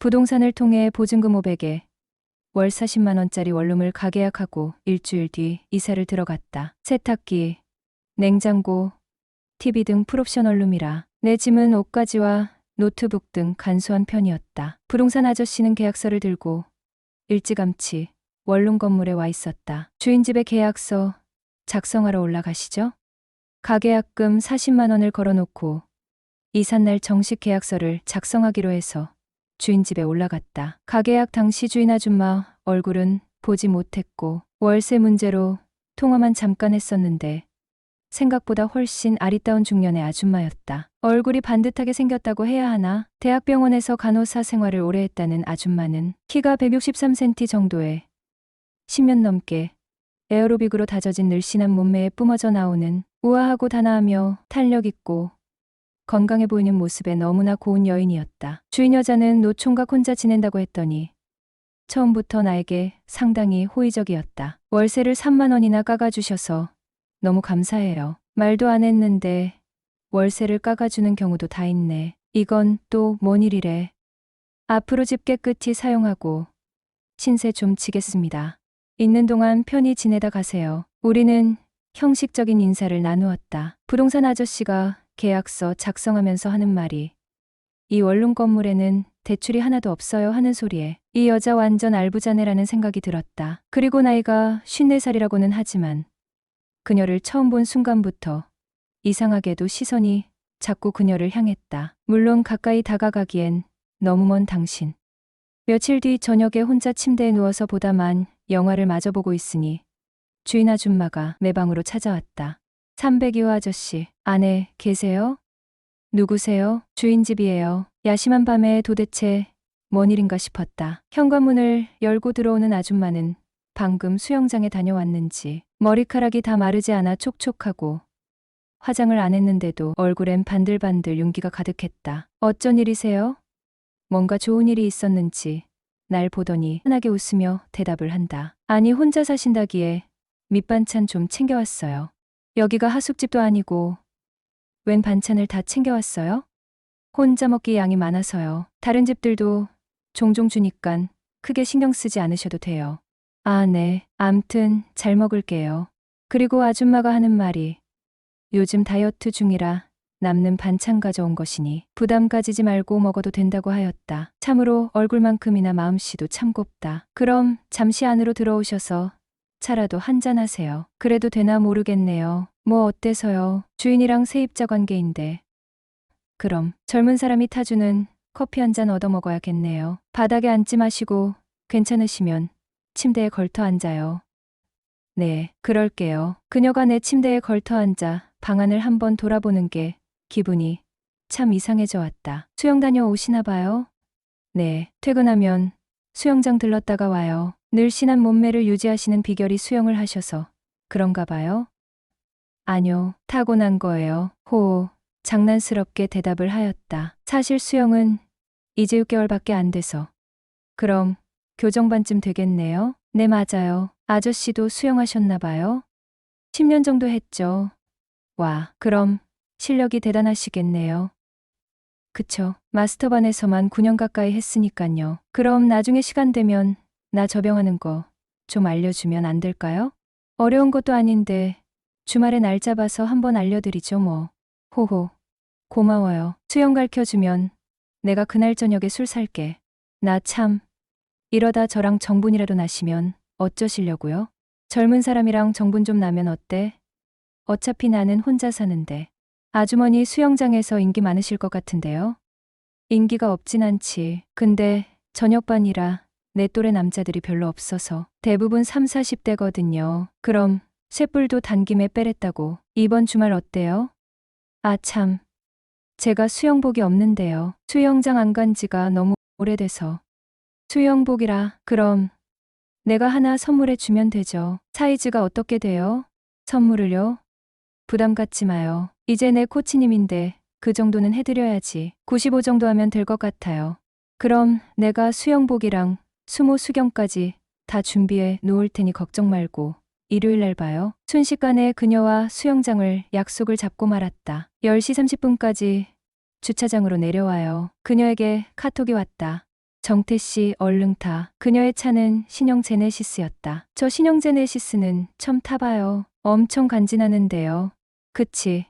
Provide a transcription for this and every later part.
부동산을 통해 보증금 500에 월 40만 원짜리 원룸을 가계약하고 일주일 뒤 이사를 들어갔다. 세탁기, 냉장고, TV 등 풀옵션 원룸이라 내 짐은 옷가지와 노트북 등 간소한 편이었다. 부동산 아저씨는 계약서를 들고 일찌감치 원룸 건물에 와 있었다. 주인 집의 계약서 작성하러 올라가시죠? 가계약금 40만 원을 걸어놓고 이삿날 정식 계약서를 작성하기로 해서 주인 집에 올라갔다. 가계약 당시 주인 아줌마 얼굴은 보지 못했고 월세 문제로 통화만 잠깐 했었는데 생각보다 훨씬 아리따운 중년의 아줌마였다. 얼굴이 반듯하게 생겼다고 해야 하나? 대학병원에서 간호사 생활을 오래 했다는 아줌마는 키가 163cm 정도에 10년 넘게 에어로빅으로 다져진 늘씬한 몸매에 뿜어져 나오는 우아하고 단아하며 탄력 있고 건강해 보이는 모습에 너무나 고운 여인이었다. 주인 여자는 노총각 혼자 지낸다고 했더니 처음부터 나에게 상당히 호의적이었다. 월세를 3만 원이나 깎아주셔서 너무 감사해요. 말도 안 했는데 월세를 깎아주는 경우도 다 있네. 이건 또 뭔 일이래. 앞으로 집 깨끗이 사용하고 신세 좀 지겠습니다. 있는 동안 편히 지내다 가세요. 우리는 형식적인 인사를 나누었다. 부동산 아저씨가 계약서 작성하면서 하는 말이 이 원룸 건물에는 대출이 하나도 없어요 하는 소리에 이 여자 완전 알부자네라는 생각이 들었다. 그리고 나이가 54살이라고는 하지만 그녀를 처음 본 순간부터 이상하게도 시선이 자꾸 그녀를 향했다. 물론 가까이 다가가기엔 너무 먼 당신. 며칠 뒤 저녁에 혼자 침대에 누워서 보다만 영화를 마저 보고 있으니 주인 아줌마가 내 방으로 찾아왔다. 302호 아저씨, 안에 계세요? 누구세요? 주인 집이에요. 야심한 밤에 도대체 뭔 일인가 싶었다. 현관문을 열고 들어오는 아줌마는 방금 수영장에 다녀왔는지 머리카락이 다 마르지 않아 촉촉하고 화장을 안 했는데도 얼굴엔 반들반들 윤기가 가득했다. 어쩐 일이세요? 뭔가 좋은 일이 있었는지 날 보더니 환하게 웃으며 대답을 한다. 아니 혼자 사신다기에 밑반찬 좀 챙겨왔어요. 여기가 하숙집도 아니고 웬 반찬을 다 챙겨왔어요? 혼자 먹기 양이 많아서요. 다른 집들도 종종 주니깐 크게 신경 쓰지 않으셔도 돼요. 아, 네. 암튼 잘 먹을게요. 그리고 아줌마가 하는 말이 요즘 다이어트 중이라 남는 반찬 가져온 것이니 부담 가지지 말고 먹어도 된다고 하였다. 참으로 얼굴만큼이나 마음씨도 참 곱다. 그럼 잠시 안으로 들어오셔서 차라도 한잔 하세요. 그래도 되나 모르겠네요. 뭐 어때서요? 주인이랑 세입자 관계인데. 그럼 젊은 사람이 타주는 커피 한 잔 얻어 먹어야겠네요. 바닥에 앉지 마시고 괜찮으시면 침대에 걸터 앉아요. 네, 그럴게요. 그녀가 내 침대에 걸터 앉아 방안을 한번 돌아보는 게 기분이 참 이상해져 왔다. 수영 다녀오시나 봐요? 네, 퇴근하면 수영장 들렀다가 와요. 늘씬한 몸매를 유지하시는 비결이 수영을 하셔서 그런가 봐요? 아니요, 타고난 거예요. 호, 장난스럽게 대답을 하였다. 사실 수영은 이제 6개월밖에 안 돼서. 그럼 교정반쯤 되겠네요. 네, 맞아요. 아저씨도 수영하셨나 봐요. 10년 정도 했죠. 와, 그럼 실력이 대단하시겠네요. 그쵸. 마스터반에서만 9년 가까이 했으니깐요. 그럼 나중에 시간 되면 나 접영하는 거 좀 알려주면 안 될까요? 어려운 것도 아닌데 주말에 날 잡아서 한번 알려드리죠 뭐. 호호. 고마워요. 수영 가르쳐주면 내가 그날 저녁에 술 살게. 나 참. 이러다 저랑 정분이라도 나시면 어쩌시려고요? 젊은 사람이랑 정분 좀 나면 어때? 어차피 나는 혼자 사는데. 아주머니 수영장에서 인기 많으실 것 같은데요? 인기가 없진 않지. 근데 저녁반이라 내 또래 남자들이 별로 없어서 대부분 3, 40대거든요. 그럼 쇳불도 단김에 빼랬다고 이번 주말 어때요? 아 참. 제가 수영복이 없는데요. 수영장 안 간 지가 너무 오래돼서. 수영복이라 그럼 내가 하나 선물해 주면 되죠. 사이즈가 어떻게 돼요? 선물을요? 부담 갖지 마요. 이제 내 코치님인데 그 정도는 해드려야지. 95 정도 하면 될 것 같아요. 그럼 내가 수영복이랑 수모 수경까지 다 준비해 놓을 테니 걱정 말고 일요일 날 봐요. 순식간에 그녀와 수영장을 약속을 잡고 말았다. 10시 30분까지 주차장으로 내려와요. 그녀에게 카톡이 왔다. 정태 씨 얼른 타. 그녀의 차는 신형 제네시스였다. 저 신형 제네시스는 처음 타봐요. 엄청 간지나는데요. 그치.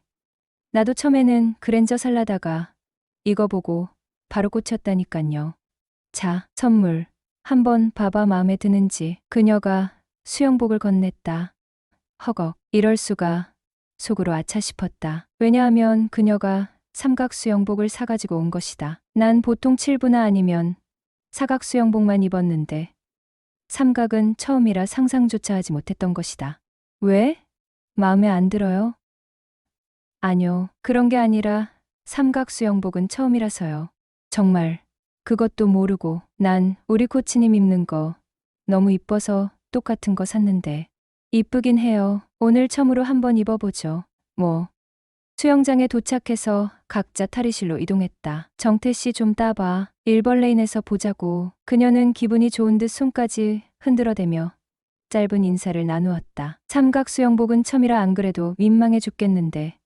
나도 처음에는 그랜저 살라다가 이거 보고 바로 꽂혔다니깐요. 자, 선물. 한번 봐봐 마음에 드는지. 그녀가 수영복을 건넸다. 허걱. 이럴 수가. 속으로 아차 싶었다. 왜냐하면 그녀가 삼각 수영복을 사가지고 온 것이다. 난 보통 7부나 아니면 사각 수영복만 입었는데 삼각은 처음이라 상상조차 하지 못했던 것이다. 왜? 마음에 안 들어요? 아니요, 그런 게 아니라 삼각 수영복은 처음이라서요. 정말 그것도 모르고 난 우리 코치님 입는 거 너무 이뻐서 똑같은 거 샀는데 이쁘긴 해요. 오늘 처음으로 한번 입어보죠. 뭐 수영장에 도착해서 각자 탈의실로 이동했다. 정태 씨 좀 따봐. 일벌레인에서 보자고. 그녀는 기분이 좋은 듯 손까지 흔들어대며 짧은 인사를 나누었다. 삼각 수영복은 처음이라 안 그래도 민망해 죽겠는데.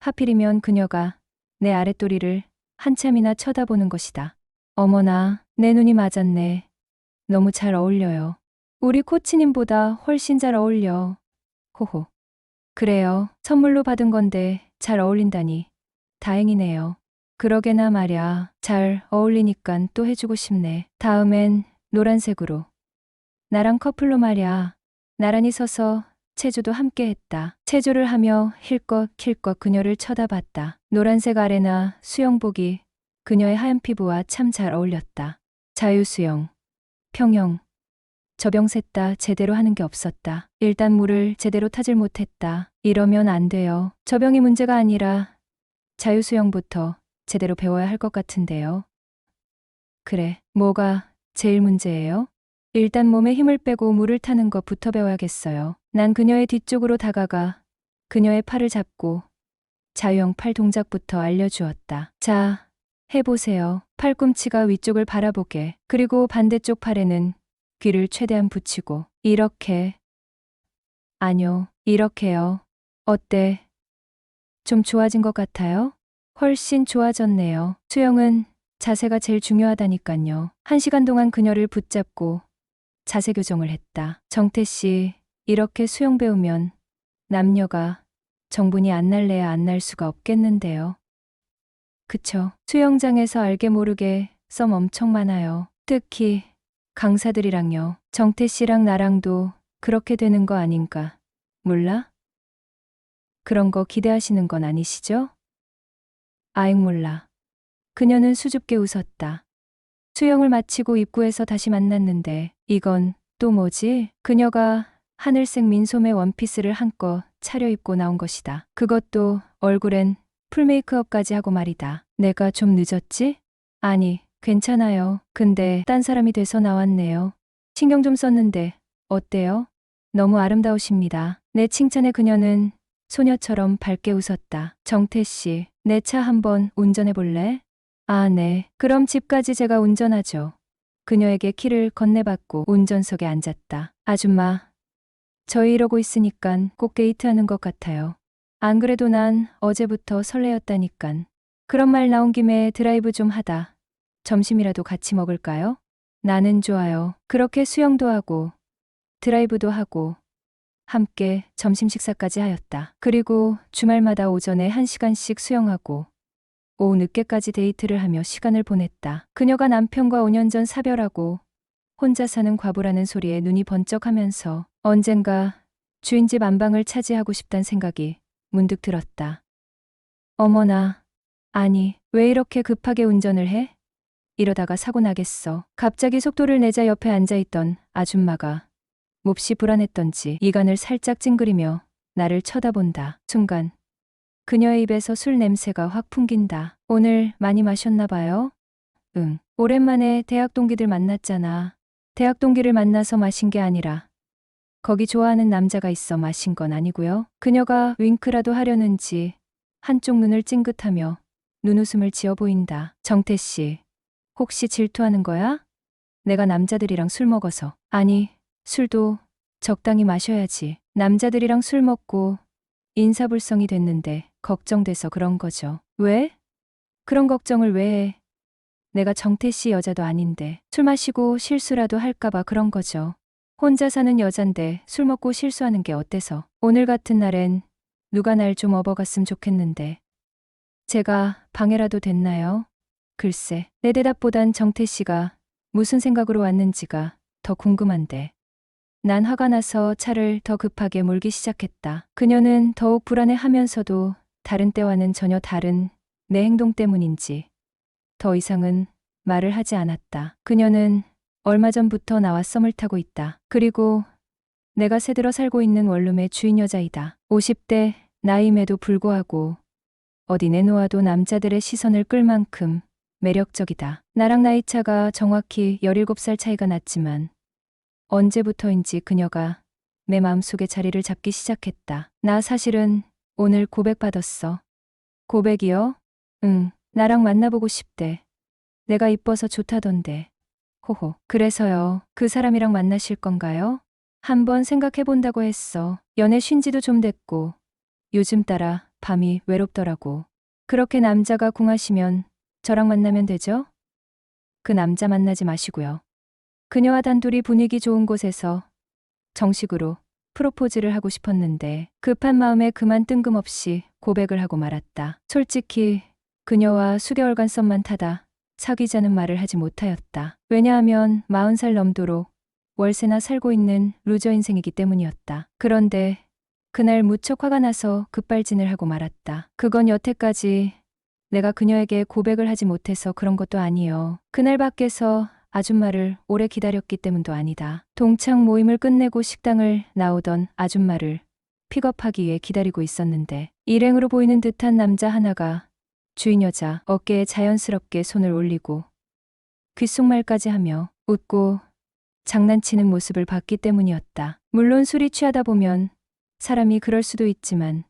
하필이면 그녀가 내 아랫도리를 한참이나 쳐다보는 것이다. 어머나, 내 눈이 맞았네. 너무 잘 어울려요. 우리 코치님보다 훨씬 잘 어울려. 호호. 그래요. 선물로 받은 건데 잘 어울린다니. 다행이네요. 그러게나 말야. 잘 어울리니깐 또 해주고 싶네. 다음엔 노란색으로. 나랑 커플로 말야. 나란히 서서 체조도 함께 했다. 체조를 하며 힐껏 킬껏 그녀를 쳐다봤다. 노란색 아레나 수영복이 그녀의 하얀 피부와 참 잘 어울렸다. 자유수영, 평영, 저병 셋다 제대로 하는 게 없었다. 일단 물을 제대로 타질 못했다. 이러면 안 돼요. 저병이 문제가 아니라 자유수영부터 제대로 배워야 할 것 같은데요. 그래, 뭐가 제일 문제예요? 일단 몸에 힘을 빼고 물을 타는 것부터 배워야겠어요. 난 그녀의 뒤쪽으로 다가가 그녀의 팔을 잡고 자유형 팔 동작부터 알려주었다. 자, 해보세요. 팔꿈치가 위쪽을 바라보게. 그리고 반대쪽 팔에는 귀를 최대한 붙이고. 이렇게. 아니요, 이렇게요. 어때? 좀 좋아진 것 같아요? 훨씬 좋아졌네요. 수영은 자세가 제일 중요하다니깐요. 한 시간 동안 그녀를 붙잡고 자세 교정을 했다. 정태 씨, 이렇게 수영 배우면 남녀가 정분이 안 날래야 안 날 수가 없겠는데요. 그쵸. 수영장에서 알게 모르게 썸 엄청 많아요. 특히 강사들이랑요. 정태 씨랑 나랑도 그렇게 되는 거 아닌가. 몰라? 그런 거 기대하시는 건 아니시죠? 아익 몰라. 그녀는 수줍게 웃었다. 수영을 마치고 입구에서 다시 만났는데 이건 또 뭐지? 그녀가 하늘색 민소매 원피스를 한껏 차려입고 나온 것이다. 그것도 얼굴엔 풀메이크업까지 하고 말이다. 내가 좀 늦었지? 아니, 괜찮아요. 근데 딴 사람이 돼서 나왔네요. 신경 좀 썼는데 어때요? 너무 아름다우십니다. 내 칭찬에 그녀는 소녀처럼 밝게 웃었다. 정태 씨, 내 차 한번 운전해 볼래? 아, 네. 그럼 집까지 제가 운전하죠. 그녀에게 키를 건네받고 운전석에 앉았다. 아줌마, 저희 이러고 있으니깐 꼭 데이트하는 것 같아요. 안 그래도 난 어제부터 설레었다니깐. 그런 말 나온 김에 드라이브 좀 하다. 점심이라도 같이 먹을까요? 나는 좋아요. 그렇게 수영도 하고, 드라이브도 하고, 함께 점심 식사까지 하였다. 그리고 주말마다 오전에 한 시간씩 수영하고, 오후 늦게까지 데이트를 하며 시간을 보냈다. 그녀가 남편과 5년 전 사별하고 혼자 사는 과부라는 소리에 눈이 번쩍하면서 언젠가 주인집 안방을 차지하고 싶단 생각이 문득 들었다. 어머나, 아니, 왜 이렇게 급하게 운전을 해? 이러다가 사고 나겠어. 갑자기 속도를 내자 옆에 앉아있던 아줌마가 몹시 불안했던지 이간을 살짝 찡그리며 나를 쳐다본다. 순간 그녀의 입에서 술 냄새가 확 풍긴다. 오늘 많이 마셨나 봐요? 응. 오랜만에 대학 동기들 만났잖아. 대학 동기를 만나서 마신 게 아니라 거기 좋아하는 남자가 있어 마신 건 아니고요. 그녀가 윙크라도 하려는지 한쪽 눈을 찡긋하며 눈웃음을 지어 보인다. 정태 씨, 혹시 질투하는 거야? 내가 남자들이랑 술 먹어서. 아니, 술도 적당히 마셔야지. 남자들이랑 술 먹고 인사불성이 됐는데 걱정돼서 그런 거죠. 왜? 그런 걱정을 왜 해? 내가 정태 씨 여자도 아닌데 술 마시고 실수라도 할까봐 그런 거죠. 혼자 사는 여잔데 술 먹고 실수하는 게 어때서. 오늘 같은 날엔 누가 날 좀 업어갔으면 좋겠는데. 제가 방해라도 됐나요? 글쎄, 내 대답보단 정태 씨가 무슨 생각으로 왔는지가 더 궁금한데. 난 화가 나서 차를 더 급하게 몰기 시작했다. 그녀는 더욱 불안해 하면서도 다른 때와는 전혀 다른 내 행동 때문인지 더 이상은 말을 하지 않았다. 그녀는 얼마 전부터 나와 썸을 타고 있다. 그리고 내가 새들어 살고 있는 원룸의 주인 여자이다. 50대 나임에도 불구하고 어디 내놓아도 남자들의 시선을 끌 만큼 매력적이다. 나랑 나이 차가 정확히 17살 차이가 났지만 언제부터인지 그녀가 내 마음속에 자리를 잡기 시작했다. 나 사실은 오늘 고백받았어. 고백이요? 응, 나랑 만나보고 싶대. 내가 이뻐서 좋다던데. 호호. 그래서요. 그 사람이랑 만나실 건가요? 한번 생각해 본다고 했어. 연애 쉰 지도 좀 됐고. 요즘 따라 밤이 외롭더라고. 그렇게 남자가 궁하시면 저랑 만나면 되죠? 그 남자 만나지 마시고요. 그녀와 단둘이 분위기 좋은 곳에서 정식으로 프로포즈를 하고 싶었는데 급한 마음에 그만 뜬금없이 고백을 하고 말았다. 솔직히 그녀와 수개월간 썸만 타다 사귀자는 말을 하지 못하였다. 왜냐하면 40살 넘도록 월세나 살고 있는 루저 인생이기 때문이었다. 그런데 그날 무척 화가 나서 급발진을 하고 말았다. 그건 여태까지 내가 그녀에게 고백을 하지 못해서 그런 것도 아니요. 그날 밖에서 아줌마를 오래 기다렸기 때문도 아니다. 동창 모임을 끝내고 식당을 나오던 아줌마를 픽업하기 위해 기다리고 있었는데 일행으로 보이는 듯한 남자 하나가 주인 여자 어깨에 자연스럽게 손을 올리고 귓속말까지 하며 웃고 장난치는 모습을 봤기 때문이었다. 물론 술이 취하다 보면 사람이 그럴 수도 있지만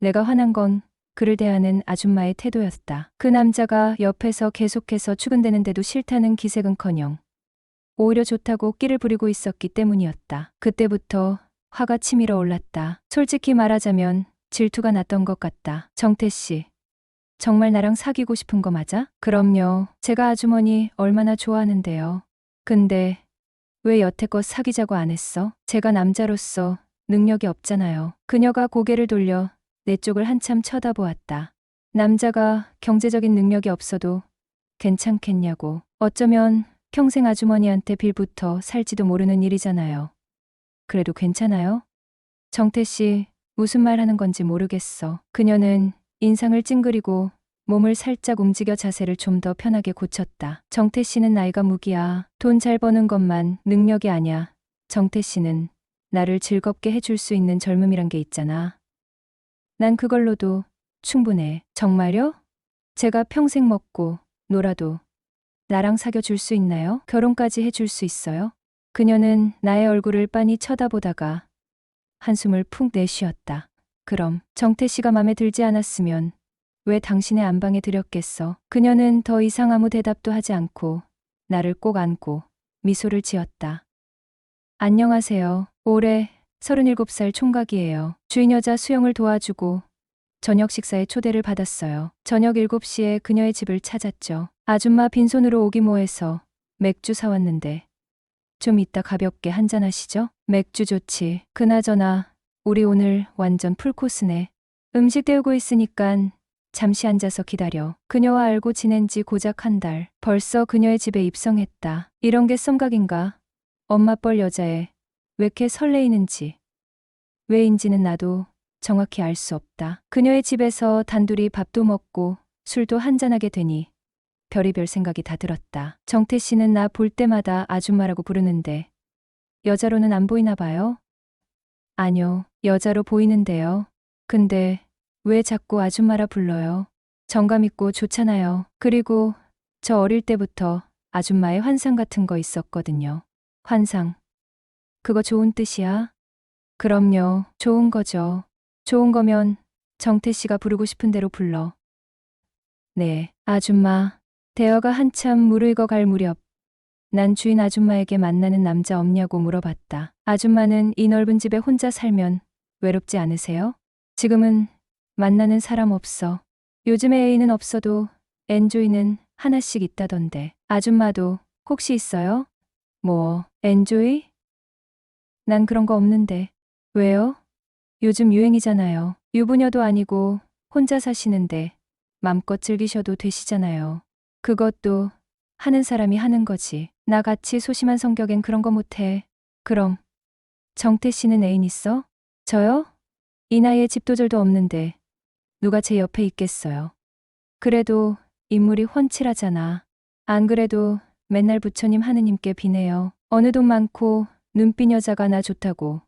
내가 화난 건 그를 대하는 아줌마의 태도였다. 그 남자가 옆에서 계속해서 추근대는데도 싫다는 기색은커녕 오히려 좋다고 끼를 부리고 있었기 때문이었다. 그때부터 화가 치밀어 올랐다. 솔직히 말하자면 질투가 났던 것 같다. 정태 씨. 정말 나랑 사귀고 싶은 거 맞아? 그럼요. 제가 아주머니 얼마나 좋아하는데요. 근데 왜 여태껏 사귀자고 안 했어? 제가 남자로서 능력이 없잖아요. 그녀가 고개를 돌려 내 쪽을 한참 쳐다보았다. 남자가 경제적인 능력이 없어도 괜찮겠냐고. 어쩌면 평생 아주머니한테 빌부터 살지도 모르는 일이잖아요. 그래도 괜찮아요? 정태 씨, 무슨 말 하는 건지 모르겠어. 그녀는 인상을 찡그리고 몸을 살짝 움직여 자세를 좀 더 편하게 고쳤다. 정태 씨는 나이가 무기야. 돈 잘 버는 것만 능력이 아냐. 정태 씨는 나를 즐겁게 해줄 수 있는 젊음이란 게 있잖아. 난 그걸로도 충분해. 정말요? 제가 평생 먹고 놀아도 나랑 사귀어 줄수 있나요? 결혼까지 해줄 수 있어요? 그녀는 나의 얼굴을 빤히 쳐다보다가 한숨을 푹 내쉬었다. 그럼 정태 씨가 맘에 들지 않았으면 왜 당신의 안방에 들였겠어? 그녀는 더 이상 아무 대답도 하지 않고 나를 꼭 안고 미소를 지었다. 안녕하세요. 올해 37살 총각이에요. 주인 여자 수영을 도와주고 저녁 식사에 초대를 받았어요. 저녁 7시에 그녀의 집을 찾았죠. 아줌마 빈손으로 오기 뭐해서 맥주 사왔는데 좀 이따 가볍게 한잔 하시죠? 맥주 좋지. 그나저나 우리 오늘 완전 풀코스네. 음식 데우고 있으니깐 잠시 앉아서 기다려. 그녀와 알고 지낸 지 고작 한 달. 벌써 그녀의 집에 입성했다. 이런 게 썸각인가? 엄마뻘 여자애 왜 이렇게 설레이는지. 왜인지는 나도 정확히 알 수 없다. 그녀의 집에서 단둘이 밥도 먹고 술도 한잔하게 되니 별이별 생각이 다 들었다. 정태 씨는 나 볼 때마다 아줌마라고 부르는데 여자로는 안 보이나 봐요? 아니요, 여자로 보이는데요. 근데 왜 자꾸 아줌마라 불러요? 정감 있고 좋잖아요. 그리고 저 어릴 때부터 아줌마의 환상 같은 거 있었거든요. 환상. 그거 좋은 뜻이야? 그럼요, 좋은 거죠. 좋은 거면 정태 씨가 부르고 싶은 대로 불러. 네, 아줌마. 대화가 한참 무르익어 갈 무렵, 난 주인 아줌마에게 만나는 남자 없냐고 물어봤다. 아줌마는 이 넓은 집에 혼자 살면 외롭지 않으세요? 지금은 만나는 사람 없어. 요즘에 애인은 없어도 엔조이는 하나씩 있다던데. 아줌마도 혹시 있어요? 뭐, 엔조이? 난 그런 거 없는데. 왜요? 요즘 유행이잖아요. 유부녀도 아니고 혼자 사시는데 맘껏 즐기셔도 되시잖아요. 그것도 하는 사람이 하는 거지. 나같이 소심한 성격엔 그런 거 못해. 그럼 정태 씨는 애인 있어? 저요? 이 나이에 집도절도 없는데 누가 제 옆에 있겠어요. 그래도 인물이 훤칠하잖아. 안 그래도 맨날 부처님 하느님께 비네요. 어느 돈 많고 눈빛 여자가 나 좋다고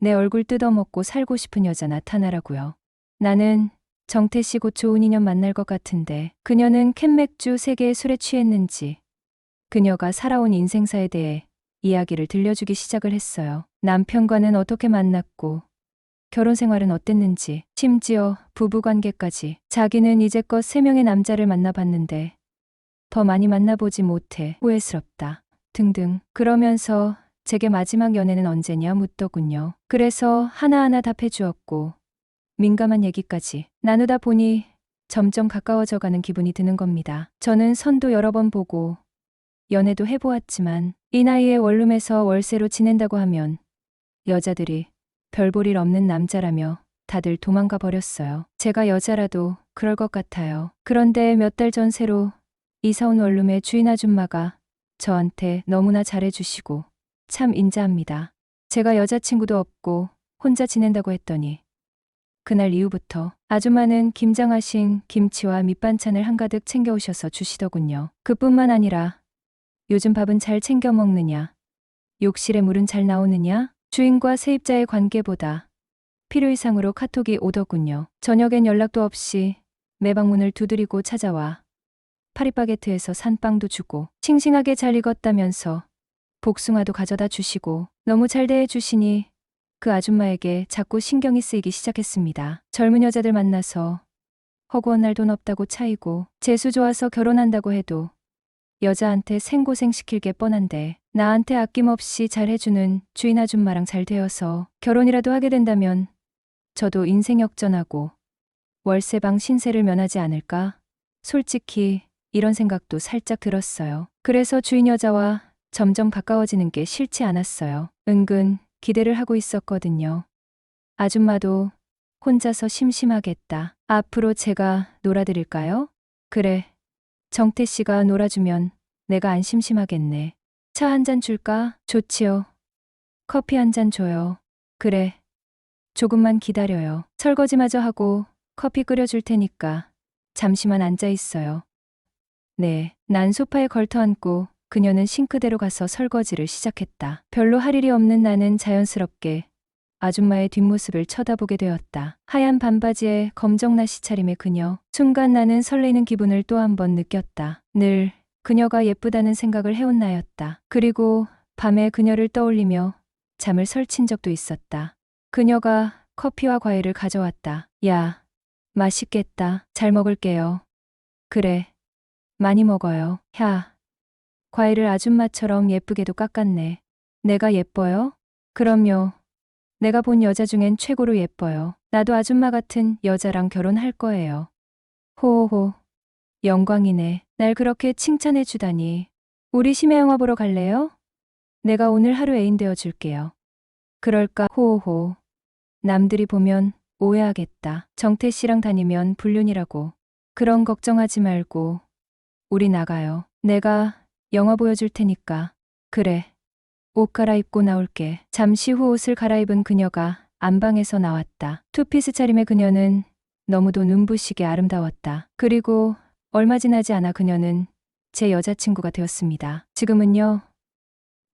내 얼굴 뜯어먹고 살고 싶은 여자 나타나라고요. 나는 정태 씨 곧 좋은 인연 만날 것 같은데 그녀는 캔맥주 3개의 술에 취했는지 그녀가 살아온 인생사에 대해 이야기를 들려주기 시작을 했어요. 남편과는 어떻게 만났고 결혼 생활은 어땠는지 심지어 부부 관계까지 자기는 이제껏 3명의 남자를 만나봤는데 더 많이 만나보지 못해 후회스럽다 등등 그러면서 제게 마지막 연애는 언제냐 묻더군요. 그래서 하나하나 답해 주었고 민감한 얘기까지 나누다 보니 점점 가까워져 가는 기분이 드는 겁니다. 저는 선도 여러 번 보고 연애도 해보았지만 이 나이에 원룸에서 월세로 지낸다고 하면 여자들이 별 볼 일 없는 남자라며 다들 도망가 버렸어요. 제가 여자라도 그럴 것 같아요. 그런데 몇 달 전 새로 이사 온 원룸의 주인 아줌마가 저한테 너무나 잘해주시고 참 인자합니다. 제가 여자친구도 없고 혼자 지낸다고 했더니 그날 이후부터 아줌마는 김장하신 김치와 밑반찬을 한가득 챙겨오셔서 주시더군요. 그뿐만 아니라 요즘 밥은 잘 챙겨 먹느냐, 욕실에 물은 잘 나오느냐, 주인과 세입자의 관계보다 필요 이상으로 카톡이 오더군요. 저녁엔 연락도 없이 매방문을 두드리고 찾아와 파리바게트에서 산 빵도 주고 싱싱하게 잘 익었다면서 복숭아도 가져다 주시고 너무 잘 대해 주시니 그 아줌마에게 자꾸 신경이 쓰이기 시작했습니다. 젊은 여자들 만나서 허구한 날 돈 없다고 차이고 재수 좋아서 결혼한다고 해도 여자한테 생고생 시킬 게 뻔한데 나한테 아낌없이 잘 해주는 주인 아줌마랑 잘 되어서 결혼이라도 하게 된다면 저도 인생 역전하고 월세방 신세를 면하지 않을까? 솔직히 이런 생각도 살짝 들었어요. 그래서 주인 여자와 점점 가까워지는 게 싫지 않았어요. 은근 기대를 하고 있었거든요. 아줌마도 혼자서 심심하겠다. 앞으로 제가 놀아드릴까요? 그래. 정태 씨가 놀아주면 내가 안 심심하겠네. 차 한 잔 줄까? 좋지요. 커피 한 잔 줘요. 그래. 조금만 기다려요. 설거지마저 하고 커피 끓여줄 테니까 잠시만 앉아 있어요. 네. 난 소파에 걸터 앉고 그녀는 싱크대로 가서 설거지를 시작했다. 별로 할 일이 없는 나는 자연스럽게 아줌마의 뒷모습을 쳐다보게 되었다. 하얀 반바지에 검정 나시 차림의 그녀. 순간 나는 설레는 기분을 또 한 번 느꼈다. 늘 그녀가 예쁘다는 생각을 해온 나였다. 그리고 밤에 그녀를 떠올리며 잠을 설친 적도 있었다. 그녀가 커피와 과일을 가져왔다. 야, 맛있겠다. 잘 먹을게요. 그래. 많이 먹어요. 야. 과일을 아줌마처럼 예쁘게도 깎았네. 내가 예뻐요? 그럼요. 내가 본 여자 중엔 최고로 예뻐요. 나도 아줌마 같은 여자랑 결혼할 거예요. 호호호. 영광이네. 날 그렇게 칭찬해 주다니. 우리 심야 영화 보러 갈래요? 내가 오늘 하루 애인 되어 줄게요. 그럴까? 호호. 남들이 보면 오해하겠다. 정태 씨랑 다니면 불륜이라고. 그런 걱정하지 말고 우리 나가요. 내가 영화 보여줄 테니까. 그래. 옷 갈아입고 나올게. 잠시 후 옷을 갈아입은 그녀가 안방에서 나왔다. 투피스 차림의 그녀는 너무도 눈부시게 아름다웠다. 그리고 얼마 지나지 않아 그녀는 제 여자친구가 되었습니다. 지금은요.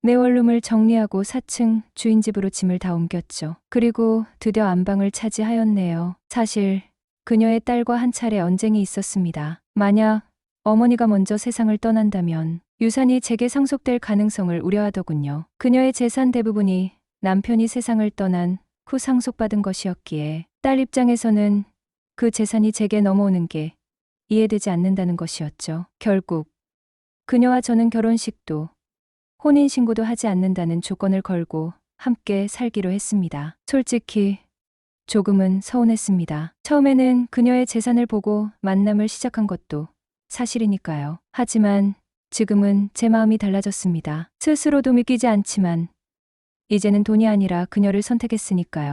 내 원룸을 정리하고 4층 주인 집으로 짐을 다 옮겼죠. 그리고 드디어 안방을 차지하였네요. 사실 그녀의 딸과 한 차례 언쟁이 있었습니다. 만약 어머니가 먼저 세상을 떠난다면 유산이 제게 상속될 가능성을 우려하더군요. 그녀의 재산 대부분이 남편이 세상을 떠난 후 상속받은 것이었기에 딸 입장에서는 그 재산이 제게 넘어오는 게 이해되지 않는다는 것이었죠. 결국 그녀와 저는 결혼식도 혼인신고도 하지 않는다는 조건을 걸고 함께 살기로 했습니다. 솔직히 조금은 서운했습니다. 처음에는 그녀의 재산을 보고 만남을 시작한 것도 사실이니까요. 하지만 지금은 제 마음이 달라졌습니다. 스스로도 믿기지 않지만 이제는 돈이 아니라 그녀를 선택했으니까요.